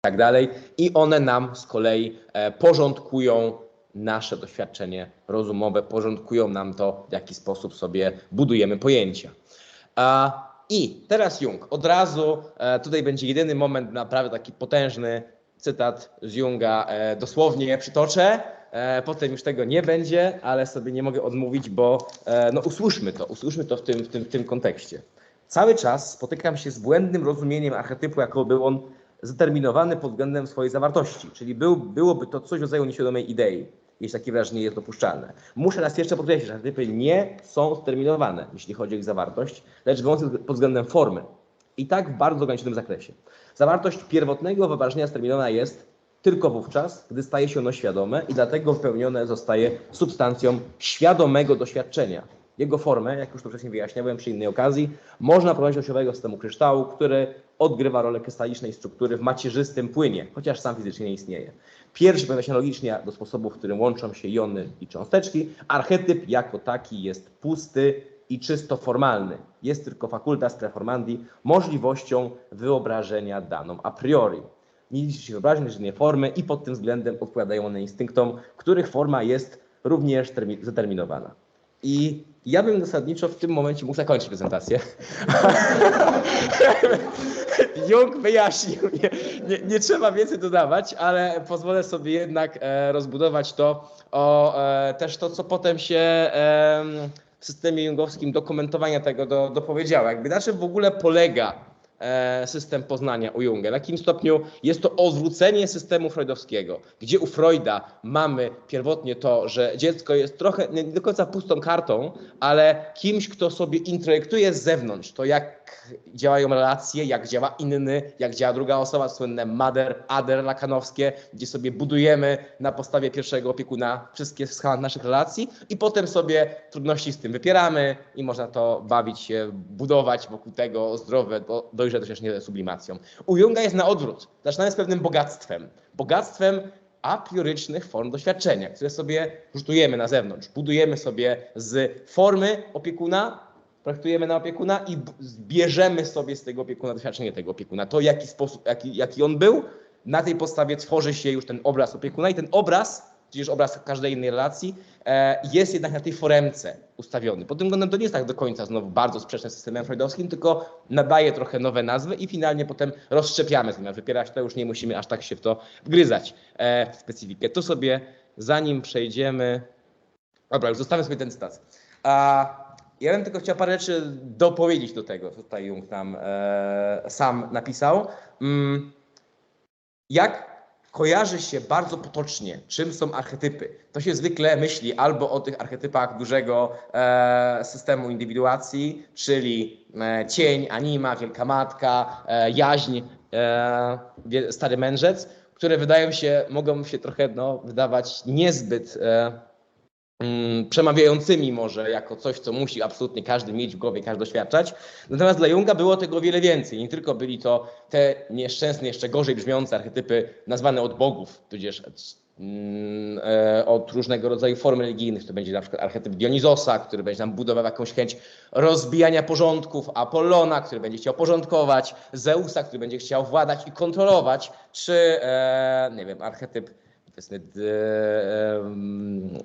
tak dalej. I one nam z kolei e, porządkują nasze doświadczenie rozumowe, porządkują nam to, w jaki sposób sobie budujemy pojęcia. I teraz Jung. Od razu e, tutaj będzie jedyny moment, naprawdę taki potężny cytat z Junga. E, dosłownie przytoczę. Potem już tego nie będzie, ale sobie nie mogę odmówić, bo no, usłyszmy to, usłyszmy to w tym, w tym, w tym kontekście. Cały czas spotykam się z błędnym rozumieniem archetypu, jako był on zdeterminowany pod względem swojej zawartości, czyli był, byłoby to coś w rodzaju nieświadomej idei, jeśli takie wrażenie jest dopuszczalne. Muszę raz jeszcze podkreślić, że archetypy nie są zdeterminowane, jeśli chodzi o ich zawartość, lecz wyłącznie pod względem formy. I tak w bardzo ograniczonym zakresie. Zawartość pierwotnego wyobrażenia zdeterminowana jest tylko wówczas, gdy staje się ono świadome i dlatego wypełnione zostaje substancją świadomego doświadczenia. Jego formę, jak już to wcześniej wyjaśniałem przy innej okazji, można do osiowego systemu kryształu, który odgrywa rolę krystalicznej struktury w macierzystym płynie, chociaż sam fizycznie nie istnieje. Pierwszy pojawia się analogicznie do sposobu, w którym łączą się jony i cząsteczki. Archetyp jako taki jest pusty i czysto formalny. Jest tylko facultas preformandi, możliwością wyobrażenia daną a priori. Nie liczy się wyobraźnia, jedynie formy i pod tym względem odpowiadają one instynktom, których forma jest również termi- zdeterminowana. I ja bym zasadniczo w tym momencie mógł zakończyć prezentację. Jung wyjaśnił, nie, nie, nie, trzeba więcej dodawać, ale pozwolę sobie jednak e, rozbudować to o e, też to, co potem się e, w systemie jungowskim dokumentowania tego do, dopowiedziało. Jakby na czym w ogóle polega system poznania u Junga. W jakim stopniu jest to odwrócenie systemu freudowskiego, gdzie u Freuda mamy pierwotnie to, że dziecko jest trochę nie do końca pustą kartą, ale kimś, kto sobie introjektuje z zewnątrz to, jak działają relacje, jak działa inny, jak działa druga osoba, słynne mother, other lakanowskie, gdzie sobie budujemy na podstawie pierwszego opiekuna wszystkie schematy naszych relacji i potem sobie trudności z tym wypieramy i można to bawić się, budować wokół tego zdrowe, dojrzałe doświadczenie sublimacją. U Junga jest na odwrót. Zaczynamy z pewnym bogactwem. Bogactwem a priorycznych form doświadczenia, które sobie rzutujemy na zewnątrz. Budujemy sobie z formy opiekuna traktujemy na opiekuna i bierzemy sobie z tego opiekuna doświadczenie tego opiekuna. To, jaki sposób, jaki, jaki on był, na tej podstawie tworzy się już ten obraz opiekuna i ten obraz, przecież obraz każdej innej relacji, e, jest jednak na tej foremce ustawiony. Pod tym względem to nie jest tak do końca znowu bardzo sprzeczne z systemem freudowskim, tylko nadaje trochę nowe nazwy i finalnie potem rozszczepiamy, zamiast wypierać to już nie musimy aż tak się w to wgryzać, e, w specyfikę. To sobie, zanim przejdziemy... Dobra, już zostawię sobie ten cytat. A ja bym tylko chciał parę rzeczy dopowiedzieć do tego, co tutaj Jung nam e, sam napisał. Mm, jak kojarzy się bardzo potocznie, czym są archetypy, to się zwykle myśli albo o tych archetypach dużego e, systemu indywiduacji, czyli e, cień, anima, wielka matka, e, jaźń, e, stary mędrzec, które wydają się, mogą się trochę no, wydawać niezbyt e, przemawiającymi może jako coś, co musi absolutnie każdy mieć w głowie, każdy doświadczać. Natomiast dla Junga było tego wiele więcej. Nie tylko byli to te nieszczęsne, jeszcze gorzej brzmiące archetypy nazwane od bogów, tudzież mm, e, od różnego rodzaju form religijnych. To będzie na przykład archetyp Dionizosa, który będzie nam budował jakąś chęć rozbijania porządków, Apollona, który będzie chciał porządkować, Zeusa, który będzie chciał władać i kontrolować, czy, e, nie wiem, archetyp powiedzmy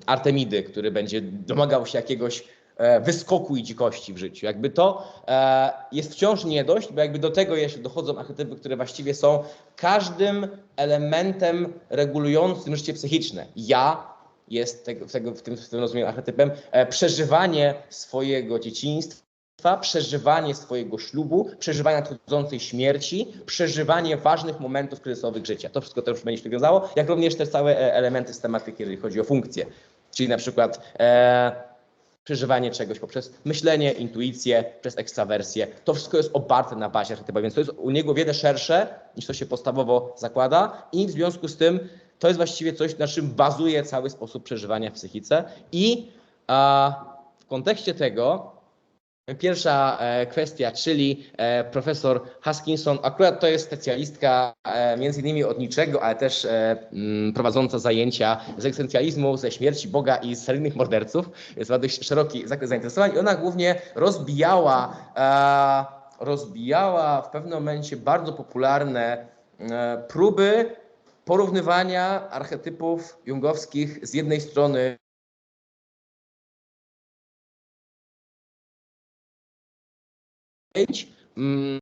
Artemidy, który będzie domagał się jakiegoś e, wyskoku i dzikości w życiu. Jakby to e, jest wciąż nie dość, bo jakby do tego jeszcze dochodzą archetypy, które właściwie są każdym elementem regulującym życie psychiczne. Ja jest tego, w, tym, w tym rozumieniu archetypem e, przeżywanie swojego dzieciństwa, przeżywanie swojego ślubu, przeżywania trudzącej śmierci, przeżywanie ważnych momentów kryzysowych życia. To wszystko też będzie się wiązało, jak również te całe e, elementy tematyki, jeżeli chodzi o funkcje. Czyli na przykład e, przeżywanie czegoś poprzez myślenie, intuicję, przez ekstrawersję. To wszystko jest oparte na bazie archetypa, więc to jest u niego wiele szersze niż to się podstawowo zakłada i w związku z tym to jest właściwie coś, na czym bazuje cały sposób przeżywania w psychice i a, w kontekście tego Pierwsza e, kwestia, czyli e, profesor Huskinson, akurat to jest specjalistka e, między innymi od niczego, ale też prowadząca zajęcia z egzystencjalizmu, ze śmierci Boga i z seryjnych morderców. Jest ma dość szeroki zakres zainteresowań i ona głównie rozbijała, rozbijała w pewnym momencie bardzo popularne próby porównywania archetypów jungowskich z jednej strony mm,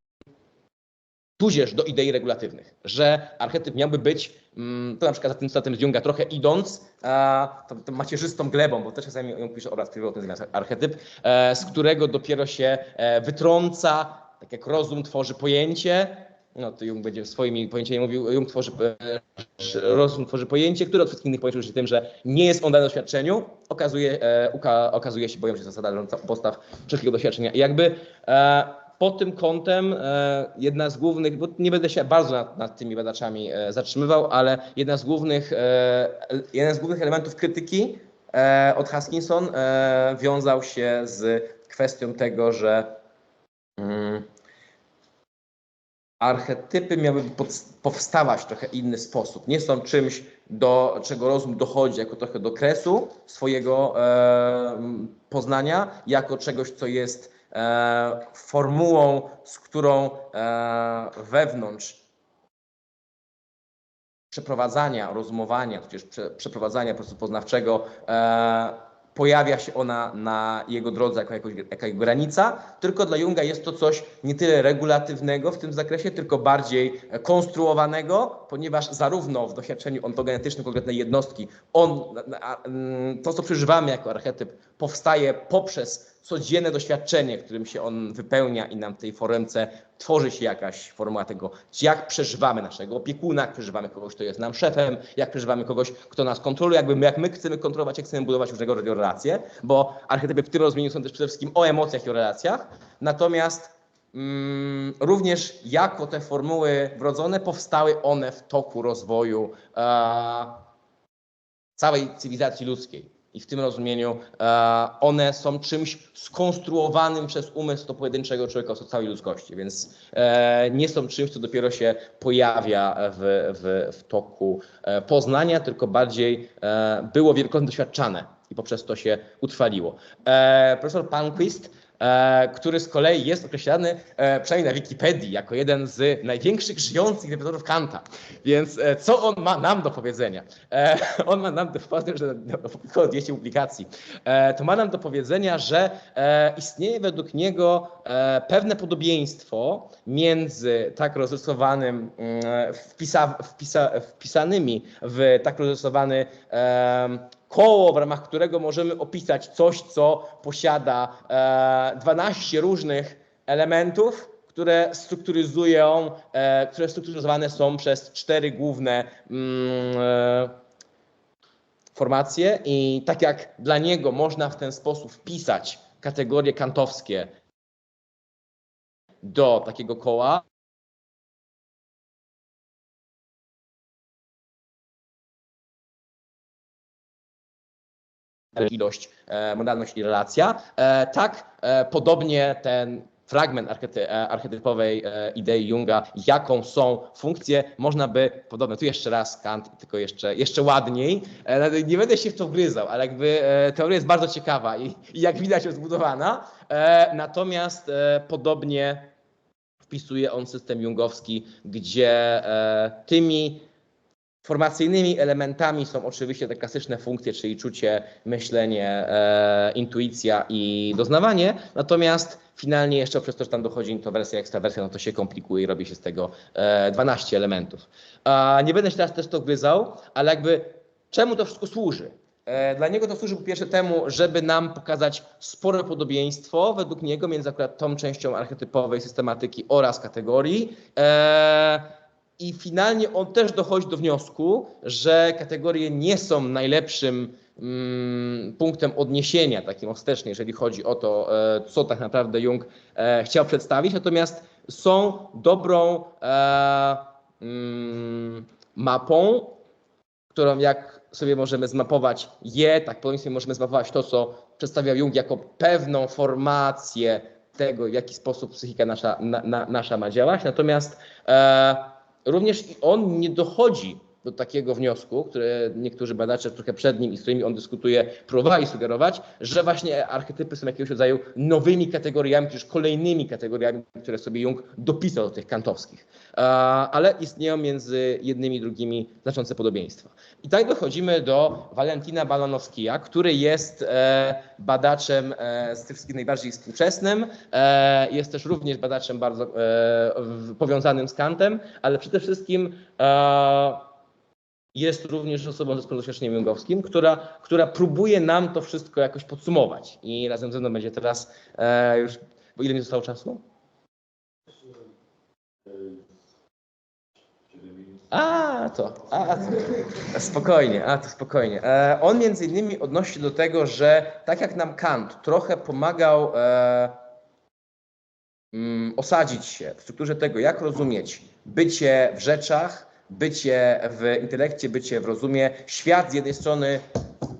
tudzież do idei regulatywnych, że archetyp miałby być, mm, to na przykład za tym cytatem z Junga trochę idąc, tą, tą macierzystą glebą, bo też czasami ją pisze obraz pierwotny zamiast archetyp, e, z którego dopiero się e, wytrąca, tak jak rozum tworzy pojęcie, no to Jung będzie swoimi pojęciami mówił, Jung tworzy, e, rozum tworzy pojęcie, które od wszystkich innych pojęć się tym, że nie jest on dany doświadczeniu, okazuje, e, uka, okazuje się, boją się zasada leżąca postaw wszelkiego doświadczenia. I jakby e, pod tym kątem e, jedna z głównych, bo nie będę się bardzo nad, nad tymi badaczami e, zatrzymywał, ale jedna z głównych, e, jeden z głównych elementów krytyki od Haskinson e, wiązał się z kwestią tego, że mm, archetypy miałyby pod- powstawać w trochę inny sposób. Nie są czymś, do czego rozum dochodzi jako trochę do kresu swojego poznania, jako czegoś, co jest formułą, z którą e, wewnątrz przeprowadzania, rozumowania, tudzież prze, przeprowadzania procesu poznawczego e, pojawia się ona na jego drodze jako, jakoś, jako jego granica, tylko dla Junga jest to coś nie tyle regulatywnego w tym zakresie, tylko bardziej e, konstruowanego, ponieważ zarówno w doświadczeniu ontogenetycznym konkretnej jednostki, on, mm, to co przeżywamy jako archetyp, powstaje poprzez codzienne doświadczenie, którym się on wypełnia i nam w tej foremce tworzy się jakaś formuła tego, jak przeżywamy naszego opiekuna, jak przeżywamy kogoś, kto jest nam szefem, jak przeżywamy kogoś, kto nas kontroluje, jakby my, jak my chcemy kontrolować, jak chcemy budować różnego rodzaju relacje, bo archetypy w tym rozumieniu są też przede wszystkim o emocjach i o relacjach, natomiast mm, również jako te formuły wrodzone powstały one w toku rozwoju e, całej cywilizacji ludzkiej. I w tym rozumieniu e, one są czymś skonstruowanym przez umysł do pojedynczego człowieka, do całej ludzkości, więc e, nie są czymś, co dopiero się pojawia w, w, w toku e, poznania, tylko bardziej było wielokrotnie doświadczane i poprzez to się utrwaliło. Profesor Palmquist e, który z kolei jest określany, e, przynajmniej na Wikipedii, jako jeden z największych żyjących interpretatorów Kanta. Więc e, co on ma nam do powiedzenia? E, on ma nam do powiedzenia, że no, około 200 publikacji. E, to ma nam do powiedzenia, że e, istnieje według niego e, pewne podobieństwo między tak rozrysowanym, mm, wpisa, wpisa, wpisanymi w tak rozrysowany koło, w ramach którego możemy opisać coś, co posiada e, 12 różnych elementów, które strukturyzują, e, które strukturyzowane są przez cztery główne mm, e, formacje i tak jak dla niego można w ten sposób wpisać kategorie kantowskie do takiego koła, ilość, e, modalność i relacja. E, tak, e, podobnie ten fragment archety, e, archetypowej e, idei Junga, jaką są funkcje, można by, podobno, tu jeszcze raz Kant, tylko jeszcze, jeszcze ładniej, e, nie będę się w to wgryzał, ale jakby e, teoria jest bardzo ciekawa i, i jak widać jest zbudowana, e, natomiast e, podobnie wpisuje on system jungowski, gdzie e, tymi Formacyjnymi elementami są oczywiście te klasyczne funkcje, czyli czucie, myślenie, e, intuicja i doznawanie. Natomiast finalnie jeszcze przez to, że tam dochodzi introwersja, ekstrawersja, no to się komplikuje i robi się z tego e, 12 elementów. A nie będę się teraz też to gryzał, ale jakby czemu to wszystko służy? E, Dla niego to służy po pierwsze temu, żeby nam pokazać spore podobieństwo według niego między akurat tą częścią archetypowej systematyki oraz kategorii. I finalnie on też dochodzi do wniosku, że kategorie nie są najlepszym mm, punktem odniesienia, takim ostatecznym, jeżeli chodzi o to, e, co tak naprawdę Jung e, chciał przedstawić, natomiast są dobrą e, mm, mapą, którą jak sobie możemy zmapować je, tak podobnie sobie możemy zmapować to, co przedstawiał Jung jako pewną formację tego, w jaki sposób psychika nasza, na, na, nasza ma działać. Natomiast e, również i on nie dochodzi do takiego wniosku, które niektórzy badacze trochę przed nim i z którymi on dyskutuje, próbowali sugerować, że właśnie archetypy są jakiegoś rodzaju nowymi kategoriami, czy też kolejnymi kategoriami, które sobie Jung dopisał do tych kantowskich. Ale istnieją między jednymi i drugimi znaczące podobieństwa. I tak dochodzimy do Valentina Balonowskija, który jest e, badaczem e, z tych wszystkich najbardziej współczesnym. E, Jest też również badaczem bardzo powiązanym z Kantem, ale przede wszystkim jest również osobą ze doświadczeniem jungowskim, która, która próbuje nam to wszystko jakoś podsumować. I razem ze mną będzie teraz e, już. Bo ile mi zostało czasu? A, to, a, to. Spokojnie, a to spokojnie. E, on między innymi odnosi do tego, że tak jak nam Kant trochę pomagał e, mm, osadzić się w strukturze tego, jak rozumieć bycie w rzeczach, bycie w intelekcie, bycie w rozumie, świat z jednej strony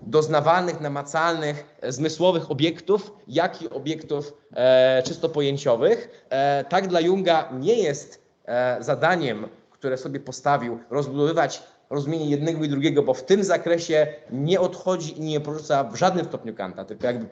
doznawanych, namacalnych, zmysłowych obiektów, jak i obiektów e, czysto pojęciowych. E, tak dla Junga nie jest e, zadaniem, które sobie postawił, rozbudowywać rozumienie jednego i drugiego, bo w tym zakresie nie odchodzi i nie porzuca w żadnym stopniu Kanta, tylko jakby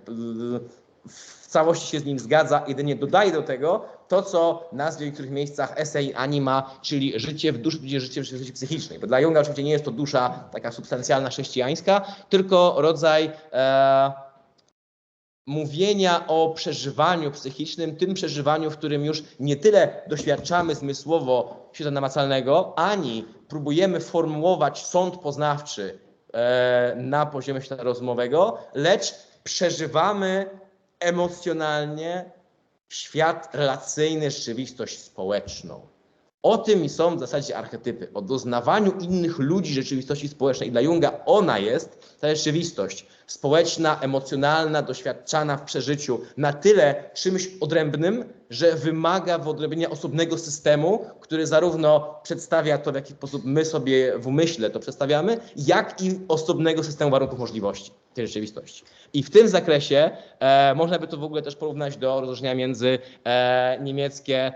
w całości się z nim zgadza, jedynie dodaje do tego to, co nazwie w niektórych miejscach esej anima, czyli życie w duszy, czyli życie w życiu psychicznej. Bo dla Junga oczywiście nie jest to dusza taka substancjalna, chrześcijańska, tylko rodzaj e, mówienia o przeżywaniu psychicznym, tym przeżywaniu, w którym już nie tyle doświadczamy zmysłowo świata namacalnego, ani próbujemy formułować sąd poznawczy e, na poziomie świata rozmowego, lecz przeżywamy emocjonalnie świat relacyjny, rzeczywistość społeczną. O tym są w zasadzie archetypy, o doznawaniu innych ludzi rzeczywistości społecznej. Dla Junga ona jest, ta rzeczywistość społeczna, emocjonalna, doświadczana w przeżyciu, na tyle czymś odrębnym, że wymaga wyodrębnienia osobnego systemu, który zarówno przedstawia to, w jaki sposób my sobie w umyśle to przedstawiamy, jak i osobnego systemu warunków możliwości tej rzeczywistości. I w tym zakresie e, można by to w ogóle też porównać do rozróżnienia między e, niemieckie,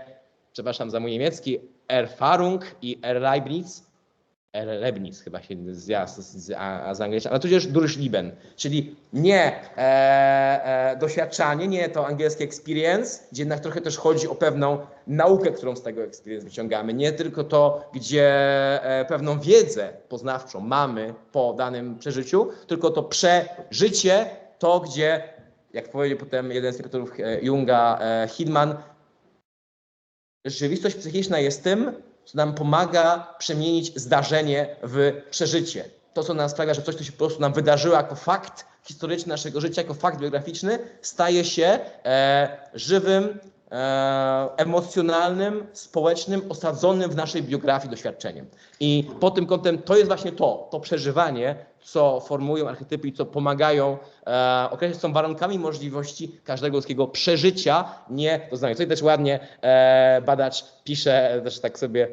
przepraszam za mój niemiecki, Erfahrung i Erlebnis. Erlebnis chyba się z, ja- z, a, z angielskiego, ale tudzież Durchlieben, czyli nie e, e, doświadczanie, nie to angielskie experience, gdzie jednak trochę też chodzi o pewną naukę, którą z tego experience wyciągamy, nie tylko to, gdzie e, pewną wiedzę poznawczą mamy po danym przeżyciu, tylko to przeżycie, to gdzie, jak powiedział potem jeden z lektorów e, Junga, e, Hidman, rzeczywistość psychiczna jest tym, co nam pomaga przemienić zdarzenie w przeżycie. To, co nam sprawia, że coś, co się po prostu nam wydarzyło jako fakt historyczny naszego życia, jako fakt biograficzny, staje się e, żywym, emocjonalnym, społecznym, osadzonym w naszej biografii doświadczeniem. I pod tym kątem to jest właśnie to, to przeżywanie, co formują archetypy i co pomagają e, określać, są warunkami możliwości każdego ludzkiego przeżycia, nie doznania. Tutaj też ładnie e, badacz pisze, e, też tak sobie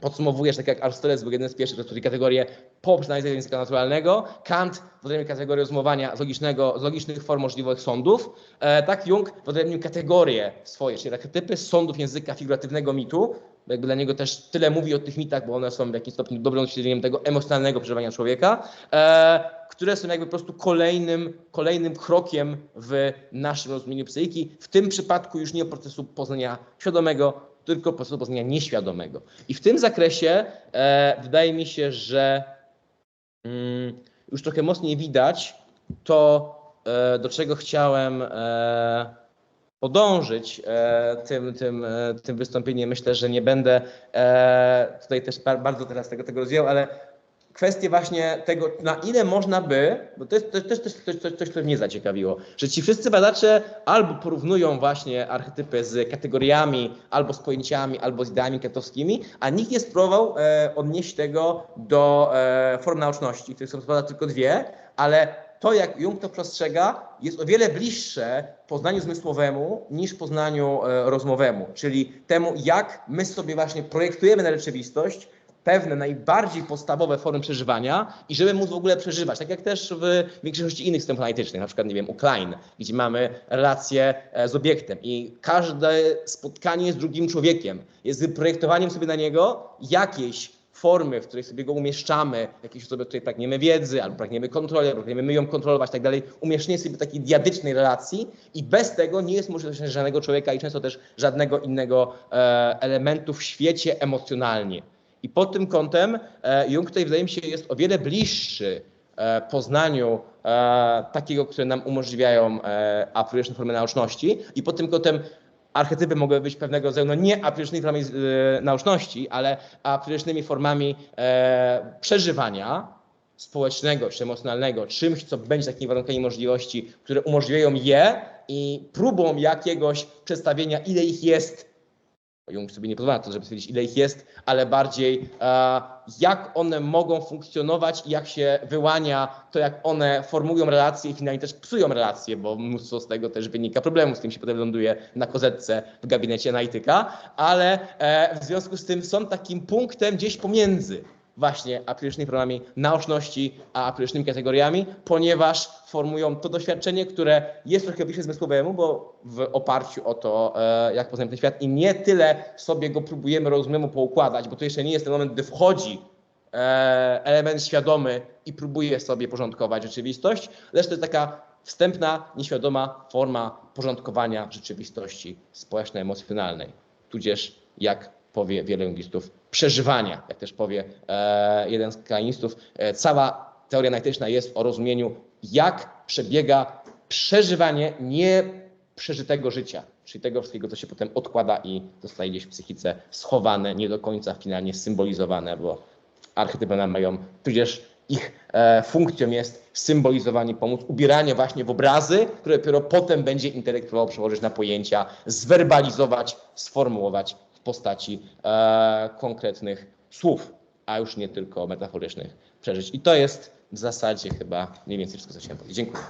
podsumowuje, że tak jak Arystoteles był jeden z pierwszych, który kategorię po przeanalizie języka naturalnego, Kant w odrębnił kategorię rozumowania z, logicznego, z logicznych form możliwych sądów, e, tak Jung w odrębnił kategorie swoje, czyli archetypy sądów języka figuratywnego mitu, jakby dla niego też tyle mówi o tych mitach, bo one są w jakimś stopniu dobrym odzwierciedleniem tego emocjonalnego przeżywania człowieka, e, które są jakby po prostu kolejnym, kolejnym krokiem w naszym rozumieniu psychiki. W tym przypadku już nie procesu poznania świadomego, tylko procesu poznania nieświadomego. I w tym zakresie e, wydaje mi się, że mm, już trochę mocniej widać to, e, do czego chciałem e, podążyć e, tym, tym, e, tym wystąpieniem. Myślę, że nie będę e, tutaj też ba- bardzo teraz tego, tego rozwijał, ale kwestie właśnie tego, na ile można by, bo to jest też, też coś, coś, coś, co mnie zaciekawiło, że ci wszyscy badacze albo porównują właśnie archetypy z kategoriami, albo z pojęciami, albo z ideami kantowskimi, a nikt nie spróbował e, odnieść tego do e, form nauczności, których są tylko dwie, ale to, jak Jung to postrzega, jest o wiele bliższe poznaniu zmysłowemu niż poznaniu e, rozmowemu, czyli temu, jak my sobie właśnie projektujemy na rzeczywistość, pewne najbardziej podstawowe formy przeżywania i żeby móc w ogóle przeżywać. Tak jak też w większości innych systemów analitycznych, na przykład, nie wiem, u Klein, gdzie mamy relację e, z obiektem i każde spotkanie z drugim człowiekiem jest wyprojektowaniem sobie na niego jakiejś formy, w której sobie go umieszczamy, jakieś osoby, której pragniemy wiedzy, albo pragniemy kontroli, albo pragniemy my ją kontrolować, tak dalej, umieszczenie sobie takiej diadycznej relacji i bez tego nie jest możliwe żadnego człowieka i często też żadnego innego e, elementu w świecie emocjonalnie. I pod tym kątem e, Jung tutaj wydaje mi się jest o wiele bliższy e, poznaniu e, takiego, które nam umożliwiają e, a priorytetne formy naoczności. I pod tym kątem archetypy mogły być pewnego rodzaju, no nie a priorytetnymi formami naoczności, ale a priorytetnymi formami przeżywania społecznego czy emocjonalnego, czymś, co będzie takimi warunkami możliwości, które umożliwiają je i próbą jakiegoś przedstawienia, ile ich jest Jung sobie nie pozwala to, żeby stwierdzić, ile ich jest, ale bardziej e, jak one mogą funkcjonować i jak się wyłania to, jak one formują relacje i finalnie też psują relacje, bo mnóstwo z tego też wynika problemu, z tym się potem ląduje na kozetce w gabinecie analityka, ale e, w związku z tym są takim punktem gdzieś pomiędzy właśnie aprycznymi programami naoczności, a aprycznymi kategoriami, ponieważ formują to doświadczenie, które jest trochę bliższe zmysłowemu, bo w oparciu o to, e, jak poznajemy ten świat i nie tyle sobie go próbujemy rozumemu poukładać, bo to jeszcze nie jest ten moment, gdy wchodzi e, element świadomy i próbuje sobie porządkować rzeczywistość, lecz to jest taka wstępna, nieświadoma forma porządkowania rzeczywistości społeczno-emocjonalnej. Tudzież, jak powie wiele lingwistów, przeżywania, jak też powie e, jeden z krainistów, e, cała teoria analityczna jest o rozumieniu, jak przebiega przeżywanie nieprzeżytego życia, czyli tego wszystkiego, co się potem odkłada i zostaje gdzieś w psychice schowane, nie do końca finalnie symbolizowane, bo archetypy nam mają, tudzież ich e, funkcją jest symbolizowanie, pomóc, ubieranie właśnie w obrazy, które dopiero potem będzie intelektualnie przełożyć na pojęcia, zwerbalizować, sformułować postaci e, konkretnych słów, a już nie tylko metaforycznych przeżyć. I to jest w zasadzie chyba mniej więcej wszystko, co chciałem powiedzieć. Dziękuję.